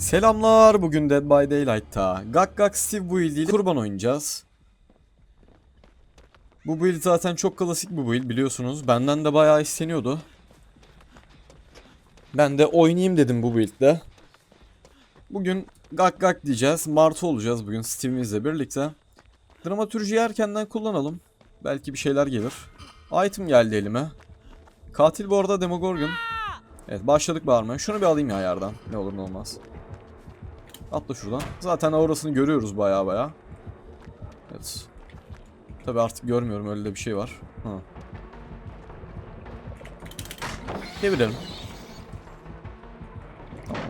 Selamlar. Bugün Dead by Daylight'ta Gak Gak Steve build ile kurban oynayacağız. Bu build zaten çok klasik bir build biliyorsunuz. Benden de bayağı isteniyordu. Ben de oynayayım dedim bu build'de. Bugün Gak Gak diyeceğiz. Martı olacağız bugün Steve'imizle birlikte. Dramatürjiyi erkenden kullanalım. Belki bir şeyler gelir. Item geldi elime. Katil bu arada Demogorgon. Evet başladık bağırmaya. Şunu bir alayım ya yerden. Ne olur ne olmaz. Atla şuradan. Zaten aurasını görüyoruz baya baya. Evet. Tabi artık görmüyorum öyle de bir şey var. Ha. Devirelim. Tamam.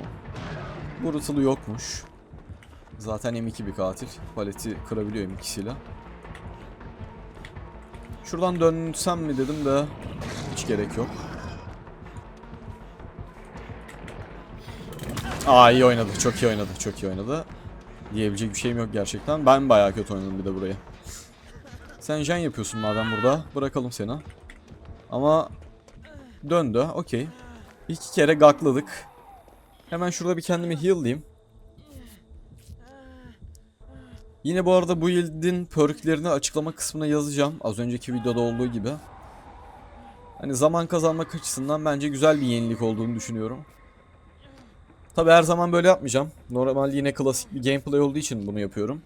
Brutalı yokmuş. Zaten M2 bir katil. Paleti kırabiliyor M2'siyle. Şuradan dönsem mi dedim de hiç gerek yok. Aa iyi oynadı. Çok iyi oynadı. Çok iyi oynadı. Diyebilecek bir şeyim yok gerçekten. Ben bayağı kötü oynadım bir de burayı. Sen jen yapıyorsun madem burada. Bırakalım seni. Ama döndü. Okey. İki kere gakladık. Hemen şurada bir kendimi heal'layayım. Yine bu arada bu yıldın perklerini açıklama kısmına yazacağım. Az önceki videoda olduğu gibi. Hani zaman kazanmak açısından bence güzel bir yenilik olduğunu düşünüyorum. Tabi her zaman böyle yapmayacağım. Normal yine klasik bir gameplay olduğu için bunu yapıyorum.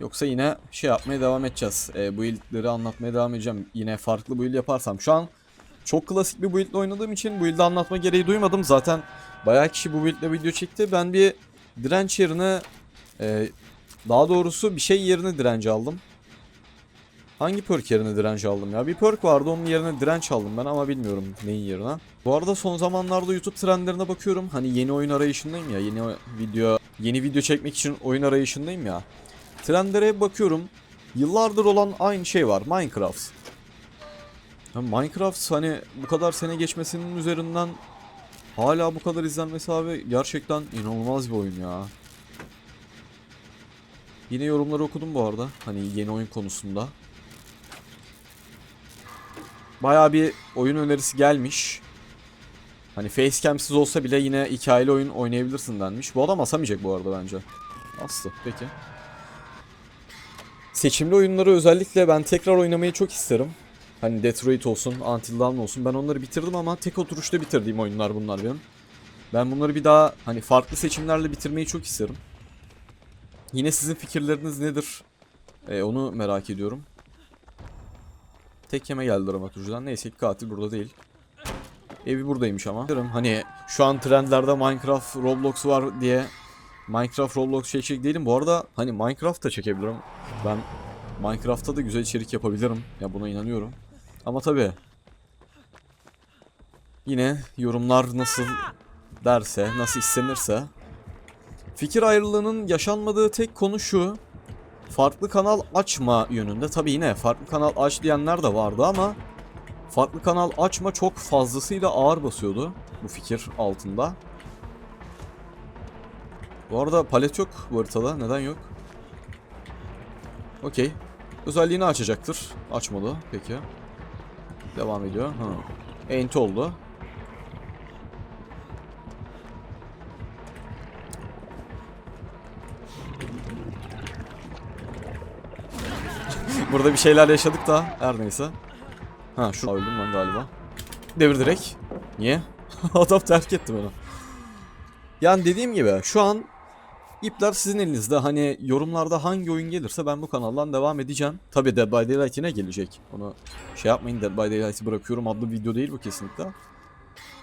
Yoksa yine şey yapmaya devam edeceğiz. E, bu build'leri anlatmaya devam edeceğim. Yine farklı build yaparsam. Şu an çok klasik bir build'le oynadığım için build'i anlatma gereği duymadım. Zaten bayağı kişi bu build'le video çekti. Ben bir direnç yerine e, daha doğrusu bir şey yerine direnç aldım. Hangi perk yerine direnç aldım ya? Bir perk vardı onun yerine direnç aldım ben ama bilmiyorum neyin yerine. Bu arada son zamanlarda YouTube trendlerine bakıyorum. Hani yeni oyun arayışındayım ya. Yeni video yeni video çekmek için oyun arayışındayım ya. Trendlere bakıyorum. Yıllardır olan aynı şey var. Minecraft. Ya Minecraft hani bu kadar sene geçmesinin üzerinden hala bu kadar izlenmesi abi gerçekten inanılmaz bir oyun ya. Yine yorumları okudum bu arada. Hani yeni oyun konusunda. Bayağı bir oyun önerisi gelmiş. Hani facecam'siz olsa bile yine hikayeli oyun oynayabilirsin denmiş. Bu adam asamayacak bu arada bence. Astı. Peki. Seçimli oyunları özellikle ben tekrar oynamayı çok isterim. Hani Detroit olsun, Until Dawn olsun. Ben onları bitirdim ama tek oturuşta bitirdiğim oyunlar bunlar benim. Ben bunları bir daha hani farklı seçimlerle bitirmeyi çok isterim. Yine sizin fikirleriniz nedir? Ee, onu merak ediyorum. Tek yeme geldi dramaturjiden. Neyse ki katil burada değil. Evi buradaymış ama. Hani şu an trendlerde Minecraft, Roblox var diye Minecraft, Roblox çekecek değilim. Bu arada hani Minecraft da çekebilirim. Ben Minecraft'ta da güzel içerik yapabilirim. Ya buna inanıyorum. Ama tabi yine yorumlar nasıl derse, nasıl istenirse fikir ayrılığının yaşanmadığı tek konu şu farklı kanal açma yönünde. Tabi yine farklı kanal aç diyenler de vardı ama farklı kanal açma çok fazlasıyla ağır basıyordu bu fikir altında. Bu arada palet yok bu haritada. Neden yok? Okey. Özelliğini açacaktır. Açmadı. Peki. Devam ediyor. Ha. Enti oldu. Burada bir şeyler yaşadık da her neyse. Ha şu öldüm ben galiba. Devir direkt. Niye? Adam terk etti beni. Yani dediğim gibi şu an ipler sizin elinizde. Hani yorumlarda hangi oyun gelirse ben bu kanaldan devam edeceğim. Tabi Dead by Daylight yine gelecek. Onu şey yapmayın Dead by Daylight'ı bırakıyorum adlı video değil bu kesinlikle.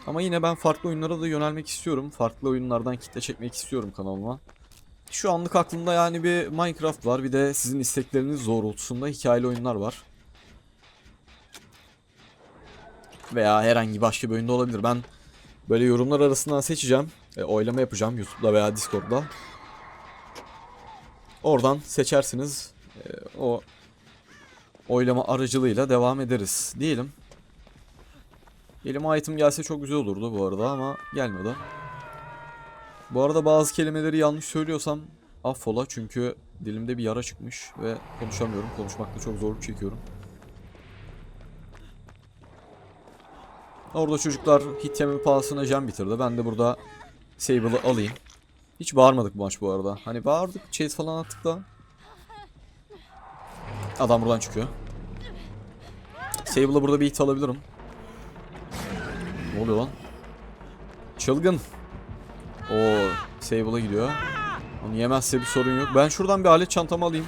Ama yine ben farklı oyunlara da yönelmek istiyorum. Farklı oyunlardan kitle çekmek istiyorum kanalıma. Şu anlık aklımda yani bir Minecraft var. Bir de sizin istekleriniz doğrultusunda hikayeli oyunlar var. Veya herhangi başka bir oyunda olabilir. Ben böyle yorumlar arasından seçeceğim. E, oylama yapacağım YouTube'da veya Discord'da. Oradan seçersiniz. E, o oylama aracılığıyla devam ederiz diyelim. Elime item gelse çok güzel olurdu bu arada ama gelmedi. Bu arada bazı kelimeleri yanlış söylüyorsam affola çünkü dilimde bir yara çıkmış ve konuşamıyorum. Konuşmakta çok zorluk çekiyorum. Orada çocuklar hit yeme pahasına jam bitirdi. Ben de burada Sable'ı alayım. Hiç bağırmadık bu maç bu arada. Hani bağırdık, chase falan attık da. Adam buradan çıkıyor. Sable'ı burada bir hit alabilirim. Ne oluyor lan? Çılgın. O Sable'a gidiyor. Onu yemezse bir sorun yok. Ben şuradan bir alet çantamı alayım.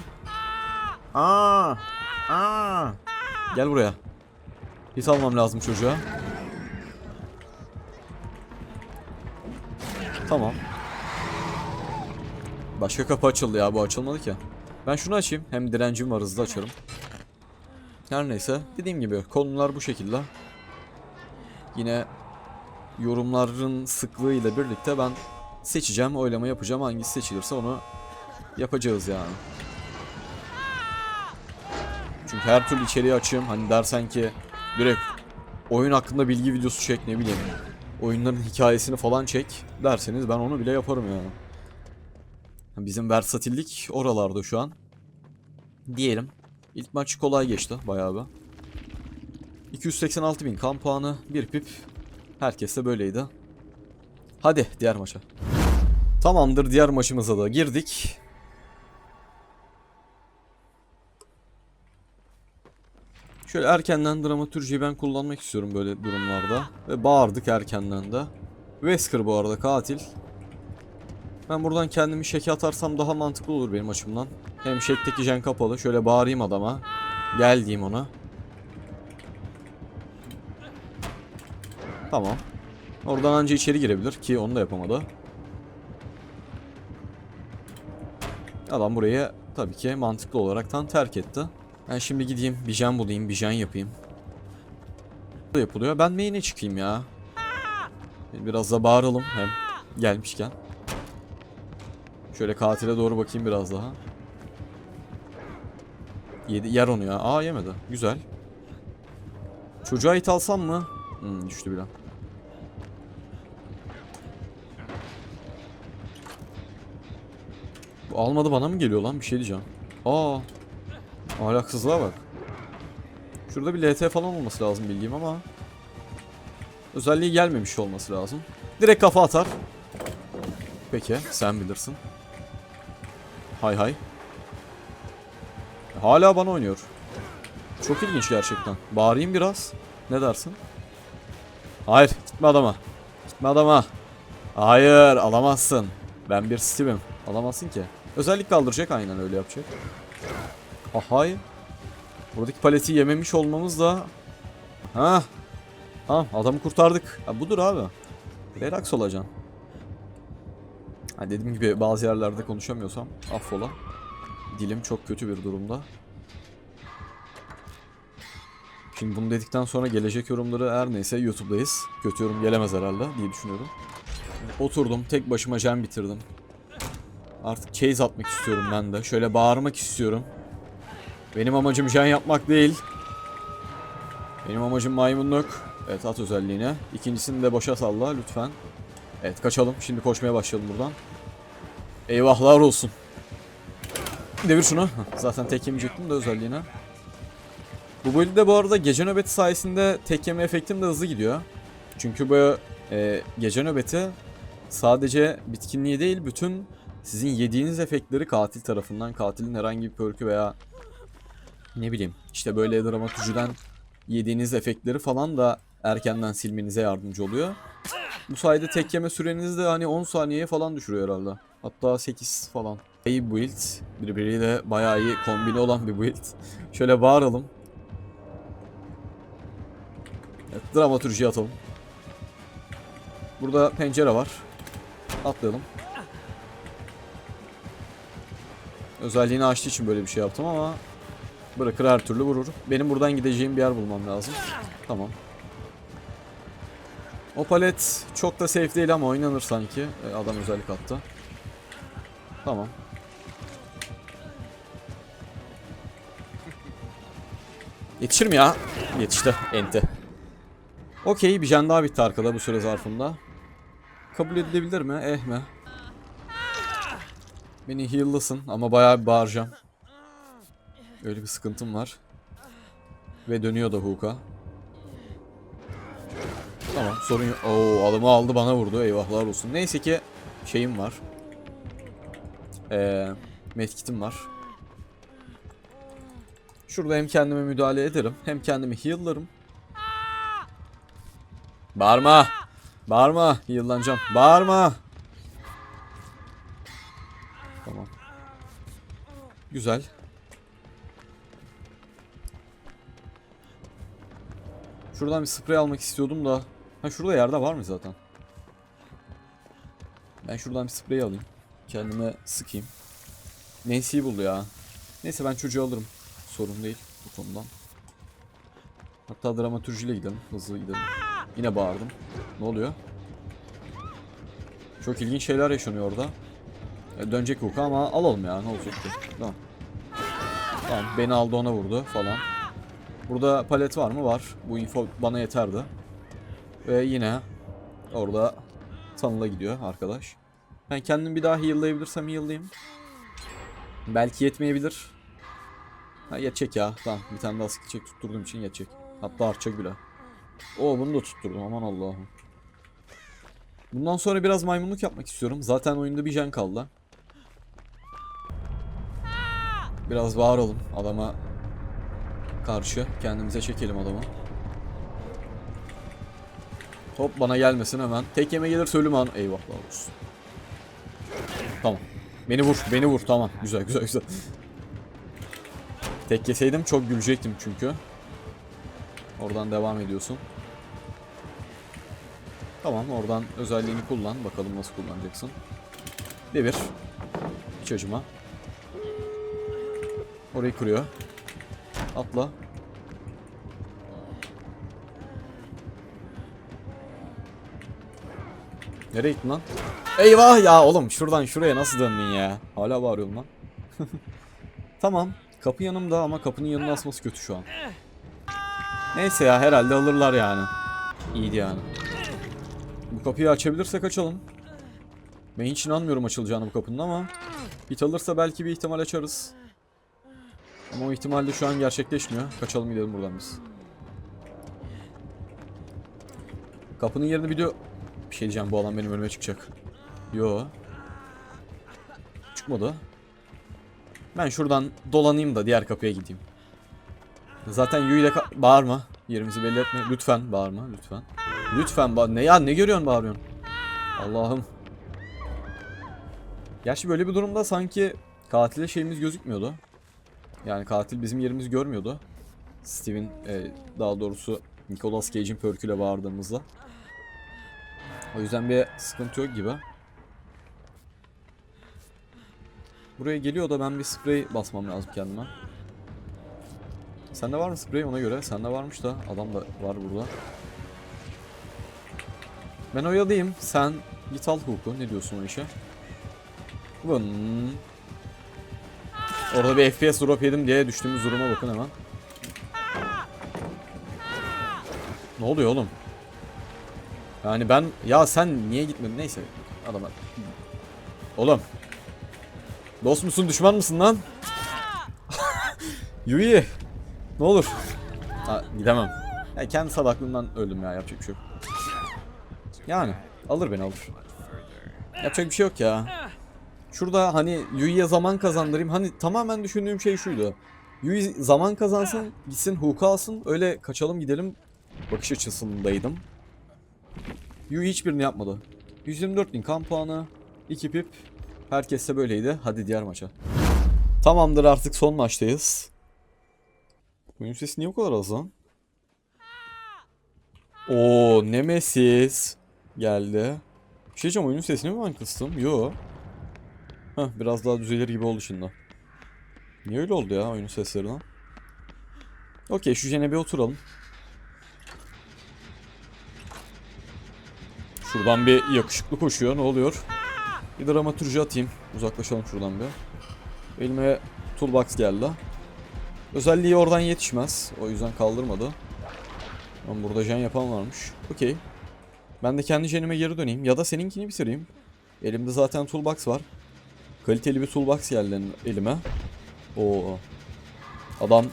Aa! Aa! Gel buraya. Hit almam lazım çocuğa. Tamam. Başka kapı açıldı ya bu açılmadı ki. Ben şunu açayım. Hem direncim var hızlı açarım. Her neyse dediğim gibi konular bu şekilde. Yine yorumların sıklığıyla birlikte ben seçeceğim, oylama yapacağım. Hangisi seçilirse onu yapacağız yani. Çünkü her türlü içeriği açayım. Hani dersen ki direkt oyun hakkında bilgi videosu çek ne bileyim. Oyunların hikayesini falan çek derseniz ben onu bile yaparım yani. Bizim versatillik oralarda şu an. Diyelim. İlk maç kolay geçti bayağı bir. 286 bin kan puanı, bir pip. Herkes de böyleydi. Hadi diğer maça. Tamamdır diğer maçımıza da girdik. Şöyle erkenden dramatürjiyi ben kullanmak istiyorum böyle durumlarda. Ve bağırdık erkenden de. Wesker bu arada katil. Ben buradan kendimi şeke atarsam daha mantıklı olur benim açımdan. Hem şekteki jen kapalı. Şöyle bağırayım adama. Gel diyeyim ona. Tamam. Oradan anca içeri girebilir ki onu da yapamadı. Adam burayı tabii ki mantıklı olaraktan terk etti. Ben şimdi gideyim bir jen bulayım, bir jen yapayım. Bu yapılıyor. Ben main'e çıkayım ya. Biraz da bağıralım hem gelmişken. Şöyle katile doğru bakayım biraz daha. Yedi, yer onu ya. Aa yemedi. Güzel. Çocuğa it alsam mı? Hmm, düştü bile. Bu almadı bana mı geliyor lan? Bir şey diyeceğim. Aa. Ahlaksızlığa bak. Şurada bir LT falan olması lazım bildiğim ama. Özelliği gelmemiş olması lazım. Direkt kafa atar. Peki sen bilirsin. Hay hay. Hala bana oynuyor. Çok ilginç gerçekten. Bağırayım biraz. Ne dersin? Hayır gitme adama. Gitme adama. Hayır alamazsın. Ben bir Steve'im. Alamazsın ki. Özellik kaldıracak aynen öyle yapacak. Ahay. Buradaki paleti yememiş olmamız da... Ha. Tamam adamı kurtardık. Ha, budur abi. Relax olacaksın. Ha, dediğim gibi bazı yerlerde konuşamıyorsam affola. Dilim çok kötü bir durumda. Şimdi bunu dedikten sonra gelecek yorumları her neyse YouTube'dayız. Kötü yorum gelemez herhalde diye düşünüyorum. Oturdum tek başıma jam bitirdim. Artık chase atmak istiyorum ben de. Şöyle bağırmak istiyorum. Benim amacım jen yapmak değil. Benim amacım maymunluk. Evet at özelliğine. İkincisini de boşa salla lütfen. Evet kaçalım. Şimdi koşmaya başlayalım buradan. Eyvahlar olsun. Devir şunu. Zaten tek yemeyecektim de özelliğine. Bu build'de bu arada gece nöbeti sayesinde tek yeme efektim de hızlı gidiyor. Çünkü bu e, gece nöbeti sadece bitkinliği değil bütün sizin yediğiniz efektleri katil tarafından katilin herhangi bir perk'ü veya ne bileyim işte böyle dramatürjiden yediğiniz efektleri falan da erkenden silmenize yardımcı oluyor. Bu sayede tek yeme sürenizi de hani 10 saniyeye falan düşürüyor herhalde. Hatta 8 falan. İyi build. Birbiriyle bayağı iyi kombine olan bir build. Şöyle bağıralım. Evet, dramatürji atalım. Burada pencere var. Atlayalım. Özelliğini açtığı için böyle bir şey yaptım ama bırakır her türlü vurur. Benim buradan gideceğim bir yer bulmam lazım. Tamam. O palet çok da safe değil ama oynanır sanki. E, adam özellik attı. Tamam. Yetişir mi ya? Yetişti. Enti. Okey bir jen daha bitti arkada bu süre zarfında. Kabul edilebilir mi? Eh mi? Beni heal'lasın ama bayağı bir bağıracağım. Öyle bir sıkıntım var. Ve dönüyor da hook'a. Tamam sorun yok. Oo adamı aldı bana vurdu. Eyvahlar olsun. Neyse ki şeyim var. Ee, medkitim var. Şurada hem kendime müdahale ederim hem kendimi heal'larım. Bağırma. Bağırma. Heal'lanacağım. Bağırma. Güzel. Şuradan bir sprey almak istiyordum da. Ha şurada yerde var mı zaten? Ben şuradan bir sprey alayım. Kendime sıkayım. Nancy'yi buldu ya. Neyse ben çocuğu alırım. Sorun değil bu konudan. Hatta dramatürjiyle gidelim. Hızlı gidelim. Yine bağırdım. Ne oluyor? Çok ilginç şeyler yaşanıyor orada. Dönecek Hook'a ama alalım ya. Ne olacak ki? Tamam. Tamam. Beni aldı ona vurdu falan. Burada palet var mı? Var. Bu info bana yeterdi. Ve yine orada Tanıl'a gidiyor arkadaş. Ben kendim bir daha heal'layabilirsem heal'layayım. Belki yetmeyebilir. Ha yetecek ya. Tamam bir tane daha skill check tutturduğum için yetecek. Hatta artacak bile. Oo bunu da tutturdum aman Allah'ım. Bundan sonra biraz maymunluk yapmak istiyorum. Zaten oyunda bir can kaldı. Biraz bağıralım adama karşı. Kendimize çekelim adamı. Hop bana gelmesin hemen. Tek yeme gelir ölüm an. Eyvahlar olsun. Tamam. Beni vur, beni vur. Tamam. Güzel, güzel, güzel. Tek yeseydim çok gülecektim çünkü. Oradan devam ediyorsun. Tamam, oradan özelliğini kullan. Bakalım nasıl kullanacaksın. Devir. Hiç acıma. Orayı kuruyor. Atla. Nereye gittin lan? Eyvah ya oğlum şuradan şuraya nasıl döndün ya? Hala bağırıyorum lan. tamam. Kapı yanımda ama kapının yanına asması kötü şu an. Neyse ya herhalde alırlar yani. İyiydi yani. Bu kapıyı açabilirsek açalım. Ben hiç inanmıyorum açılacağına bu kapının ama bit alırsa belki bir ihtimal açarız. Ama o ihtimal de şu an gerçekleşmiyor. Kaçalım gidelim buradan biz. Kapının yerini biliyor. Bir şey diyeceğim bu alan benim önüme çıkacak. Yo. Çıkmadı. Ben şuradan dolanayım da diğer kapıya gideyim. Zaten Yu ile bağırma. Yerimizi belli etme. Lütfen bağırma lütfen. Lütfen bağır. Ne ya ne görüyorsun bağırıyorsun? Allah'ım. Gerçi böyle bir durumda sanki katile şeyimiz gözükmüyordu. Yani katil bizim yerimizi görmüyordu. Steven e, daha doğrusu Nicolas Cage'in pörküyle bağırdığımızda. O yüzden bir sıkıntı yok gibi. Buraya geliyor da ben bir sprey basmam lazım kendime. Sende var mı sprey ona göre? Sende varmış da adam da var burada. Ben oyalayayım. Sen git al hook'u. Ne diyorsun o işe? Vın. Orada bir FPS drop yedim diye düştüğümüz duruma bakın hemen. Ne oluyor oğlum? Yani ben ya sen niye gitmedin neyse adama. Oğlum. Dost musun düşman mısın lan? Yui. Ne olur. Ha, gidemem. Ya kendi salaklığımdan öldüm ya yapacak bir şey yok. Yani alır beni alır. Yapacak bir şey yok ya. Şurada hani Yui'ye zaman kazandırayım. Hani tamamen düşündüğüm şey şuydu. Yui zaman kazansın, gitsin hook alsın, öyle kaçalım gidelim bakış açısındaydım. Yui hiçbirini yapmadı. 124 bin kan puanı, 2 pip. Herkes de böyleydi. Hadi diğer maça. Tamamdır artık son maçtayız. Oyun sesi niye bu kadar az lan? Oo Nemesis geldi. Bir şey diyeceğim oyunun sesini mi ben kıstım? Yo. Heh biraz daha düzelir gibi oldu şimdi. Niye öyle oldu ya oyunun seslerine? Okey şu jene bir oturalım. Şuradan bir yakışıklı koşuyor ne oluyor? Bir dramaturji atayım. Uzaklaşalım şuradan bir. Elime toolbox geldi. Özelliği oradan yetişmez. O yüzden kaldırmadı. Ama burada jen yapan varmış. Okey. Ben de kendi jenime geri döneyim. Ya da seninkini bitireyim. Elimde zaten toolbox var. Kaliteli bir toolbox geldi elime. Oo. Adam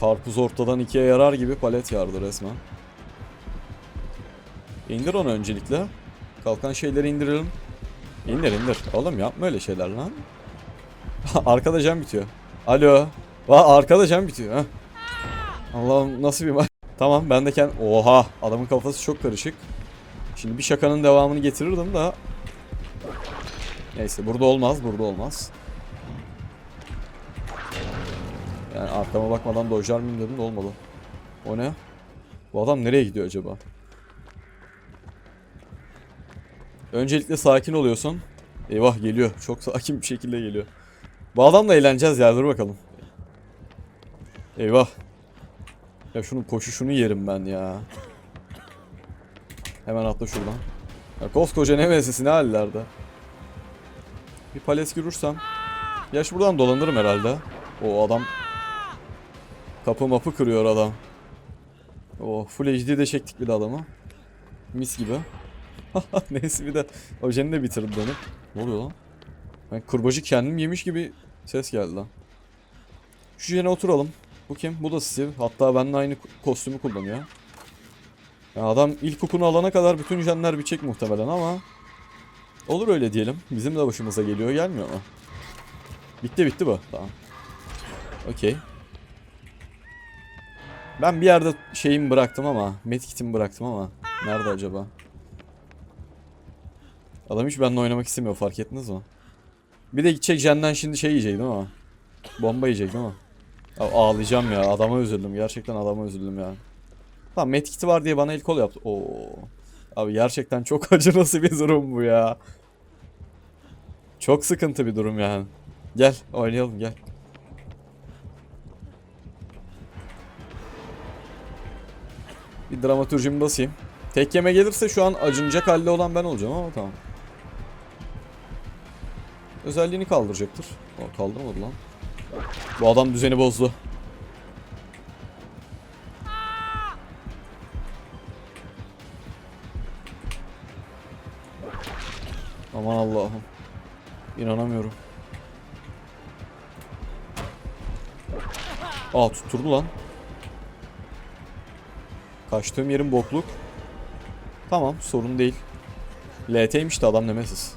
karpuz ortadan ikiye yarar gibi palet yardı resmen. İndir onu öncelikle. Kalkan şeyleri indirelim. İndir indir. Oğlum yapma öyle şeyler lan. Arkada cam bitiyor. Alo. Va arkada cam bitiyor. Heh. Allah'ım nasıl bir ma- Tamam ben de kend... Oha adamın kafası çok karışık. Şimdi bir şakanın devamını getirirdim da. Neyse burada olmaz burada olmaz. Yani arkama bakmadan dojlar mıyım dedim de olmadı. O ne? Bu adam nereye gidiyor acaba? Öncelikle sakin oluyorsun. Eyvah geliyor. Çok sakin bir şekilde geliyor. Bu adamla eğleneceğiz ya dur bakalım. Eyvah. Ya şunun koşuşunu yerim ben ya. Hemen atla şuradan. Ya koskoca Nemesis'i ne hallerde. Bir pales görürsem. Yaş buradan dolanırım herhalde. O adam. Kapı mapı kırıyor adam. O full HD de çektik bir de adamı. Mis gibi. Neyse bir de ojeni de bitirdi benim. Ne oluyor lan? Ben kurbacı kendim yemiş gibi ses geldi lan. Şu jene oturalım. Bu kim? Bu da Steve. Hatta benimle aynı ko- kostümü kullanıyor. Ya adam ilk hukunu alana kadar bütün jenler bitecek muhtemelen ama Olur öyle diyelim. Bizim de başımıza geliyor gelmiyor mu? Bitti bitti bu. Tamam. Okey. Ben bir yerde şeyimi bıraktım ama medkitimi bıraktım ama nerede acaba? Adam hiç benimle oynamak istemiyor fark ettiniz mi? Bir de gidecek jenden şimdi şey yiyecek değil mi? Bomba yiyecek değil mi? Ya ağlayacağım ya adama üzüldüm gerçekten adama üzüldüm ya. Tamam medkiti var diye bana el kol yaptı. Oo. Abi gerçekten çok acı nasıl bir durum bu ya. Çok sıkıntı bir durum yani. Gel oynayalım gel. Bir dramaturjimi basayım. Tek yeme gelirse şu an acınacak halde olan ben olacağım ama tamam. Özelliğini kaldıracaktır. O kaldırmadı lan. Bu adam düzeni bozdu. Aman Allah'ım. İnanamıyorum. Aa tutturdu lan. Kaçtığım yerin bokluk. Tamam sorun değil. LT'ymiş de adam Nemesis.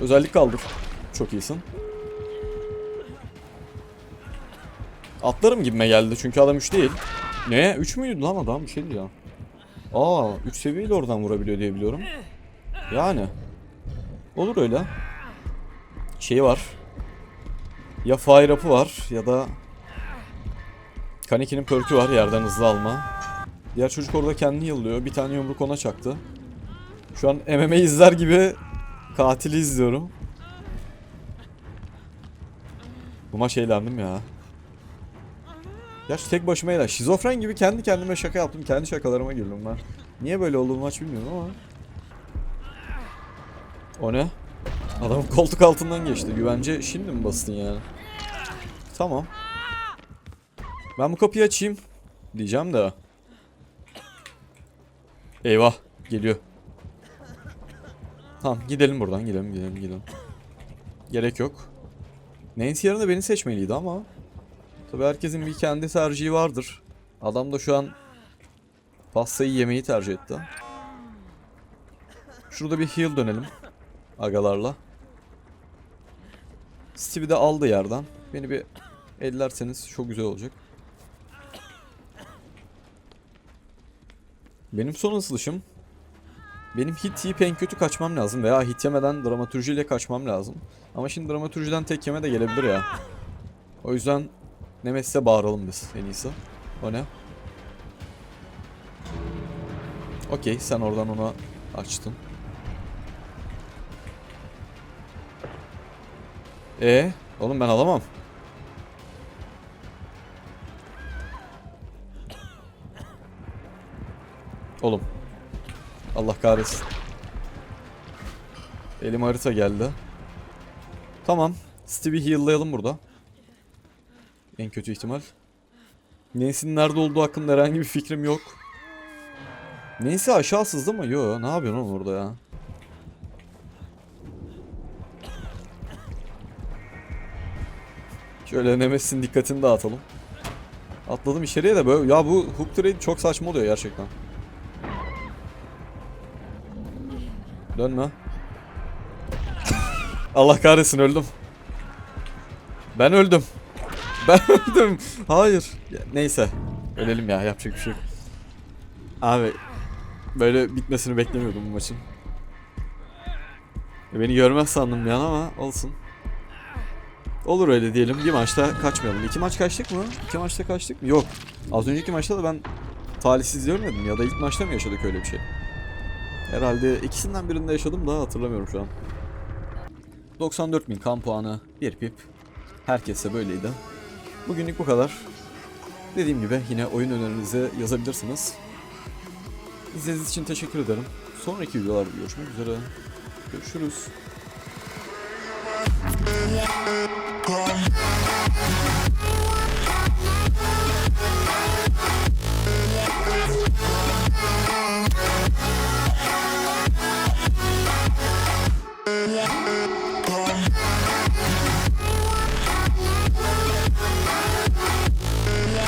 Özellik kaldır. Çok iyisin. Atlarım gibime geldi çünkü adam 3 değil. Ne? 3 müydü lan adam? Bir şey ya. Aa 3 seviyeyle oradan vurabiliyor diye biliyorum. Yani. Olur öyle. Şey var. Ya fire up'ı var ya da Kaneki'nin perk'ü var yerden hızlı alma. Diğer çocuk orada kendini yıllıyor. Bir tane yumruk ona çaktı. Şu an MMA izler gibi katili izliyorum. Bu maç eğlendim ya. Gerçi tek başıma eğlen. Şizofren gibi kendi kendime şaka yaptım. Kendi şakalarıma güldüm ben. Niye böyle oldu maç bilmiyorum ama. O ne? Adam koltuk altından geçti. Güvence şimdi mi bastın yani? Tamam. Ben bu kapıyı açayım. Diyeceğim de. Eyvah. Geliyor. Tamam gidelim buradan. Gidelim gidelim gidelim. Gerek yok. Nancy yerine beni seçmeliydi ama. Tabii herkesin bir kendi tercihi vardır. Adam da şu an pastayı yemeyi tercih etti. Şurada bir heal dönelim. Agalarla. Stevie de aldı yerden. Beni bir ellerseniz çok güzel olacak. Benim son ısılışım. Benim hit yiyip en kötü kaçmam lazım veya hit yemeden dramatürjiyle kaçmam lazım. Ama şimdi dramatürjiden tek yeme de gelebilir ya. O yüzden Nemesis'e bağıralım biz en iyisi. O ne? Okey sen oradan onu açtın. E oğlum ben alamam. Oğlum. Allah kahretsin. Elim harita geldi. Tamam. Stevie'yi heal'layalım burada. En kötü ihtimal. Nancy'nin nerede olduğu hakkında herhangi bir fikrim yok. Nancy aşağı sızdı mı? Yo, ne yapıyorsun oğlum orada ya? Şöyle Nemesis'in dikkatini dağıtalım. Atladım içeriye de böyle. Ya bu hook trade çok saçma oluyor gerçekten. Dönme. Allah kahretsin öldüm. Ben öldüm. Ben öldüm. Hayır. Ya, neyse. Ölelim ya yapacak bir şey yok. Abi böyle bitmesini beklemiyordum bu maçın. Ya Beni görmez sandım bir ama olsun. Olur öyle diyelim. Bir maçta kaçmayalım. İki maç kaçtık mı? İki maçta kaçtık mı? Yok. Az önceki maçta da ben talihsiz görmedim ya da ilk maçta mı yaşadık öyle bir şey? Herhalde ikisinden birinde yaşadım da hatırlamıyorum şu an. 94.000 kan puanı, bir pip. Herkese böyleydi. Bugünlük bu kadar. Dediğim gibi yine oyun önerinizi yazabilirsiniz. İzlediğiniz için teşekkür ederim. Sonraki videolarda görüşmek üzere. Görüşürüz. Yeah. Welcome.